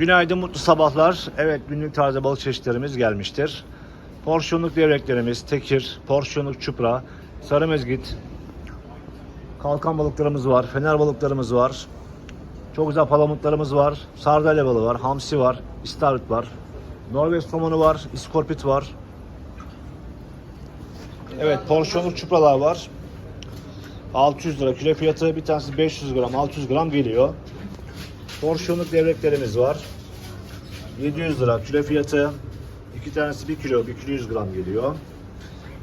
Günaydın, mutlu sabahlar. Evet, günlük taze balık çeşitlerimiz gelmiştir. Porsiyonluk devreklerimiz, tekir, porsiyonluk çupra, sarı mezgit, kalkan balıklarımız var, fener balıklarımız var. Çok güzel palamutlarımız var, sardalya balığı var, hamsi var, istavrit var. Norveç somonu var, iskorpit var. Evet, porsiyonluk çupralar var. 600 lira kilo fiyatı, bir tanesi 500 gram, 600 gram geliyor. Porsiyonluk devreklerimiz var. 700 lira kilo fiyatı. İki tanesi 1 kilo, 1 kilo 100 gram geliyor.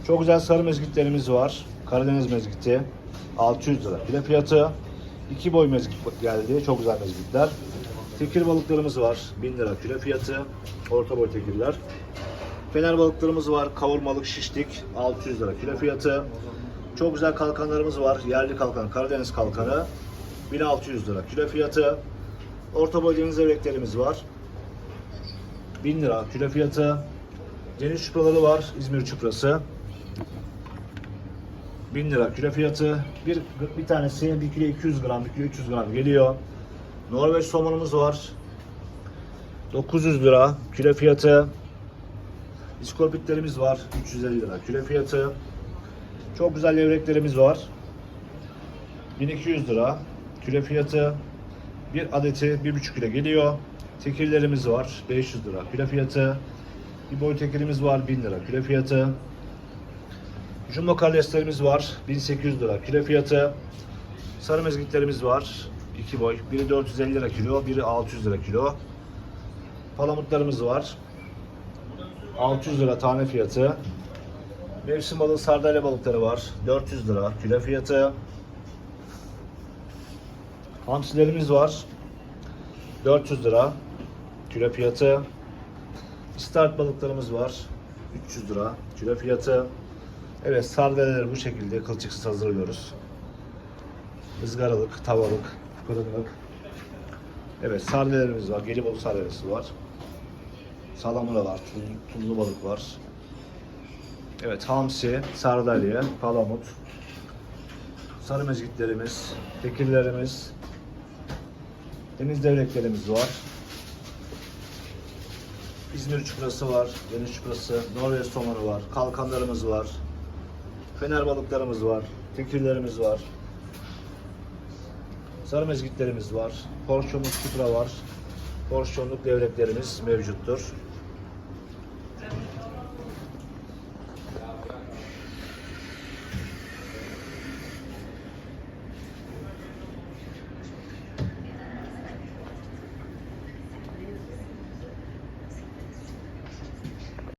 Çok güzel sarı mezgitlerimiz var. Karadeniz mezgiti. 600 lira kilo fiyatı. İki boy mezgit geldi. Çok güzel mezgitler. Tekir balıklarımız var. 1000 lira kilo fiyatı. Orta boy tekirler. Fener balıklarımız var. Kavurmalık şişlik. 600 lira kilo fiyatı. Çok güzel kalkanlarımız var. Yerli kalkan, Karadeniz kalkanı. 1600 lira kilo fiyatı. Orta boy deniz evreklerimiz var. 1000 lira kilo fiyatı. Deniz çupraları var. İzmir çuprası. 1000 lira kilo fiyatı. Bir, bir tanesi 1 kilo 200 gram, 1 kilo 300 gram geliyor. Norveç somonumuz var. 900 lira kilo fiyatı. İskorpitlerimiz var. 350 lira kilo fiyatı. Çok güzel levreklerimiz var. 1200 lira kilo fiyatı. Bir adeti 1,5 kilo geliyor. Tekirlerimiz var 500 lira kilo fiyatı. Bir boy tekirimiz var 1000 lira kilo fiyatı. Jumbo karyeslerimiz var 1800 lira kilo fiyatı. Sarı mezgitlerimiz var 2 boy. Biri 450 lira kilo, biri 600 lira kilo. Palamutlarımız var. 600 lira tane fiyatı. Mevsim balığı sardalya balıkları var. 400 lira kilo fiyatı. Hamsilerimiz var. 400 lira kilo fiyatı. Start balıklarımız var. 300 lira kilo fiyatı. Evet sardalyaları bu şekilde kılçıksız hazırlıyoruz. Izgaralık, tavalık, fırınlık. Evet sardelerimiz var. Gelibolu sardelyası var. Salamura var. Tuzlu, tuzlu balık var. Evet hamsi, sardalya, palamut. Sarı mezgitlerimiz, tekirlerimiz, deniz devreklerimiz var. İzmir çuprası var, deniz çuprası, Norveç somonu var, kalkanlarımız var, fener balıklarımız var, tekirlerimiz var, sarı mezgitlerimiz var, porsiyonluk çupra var, porsiyonluk devreklerimiz mevcuttur.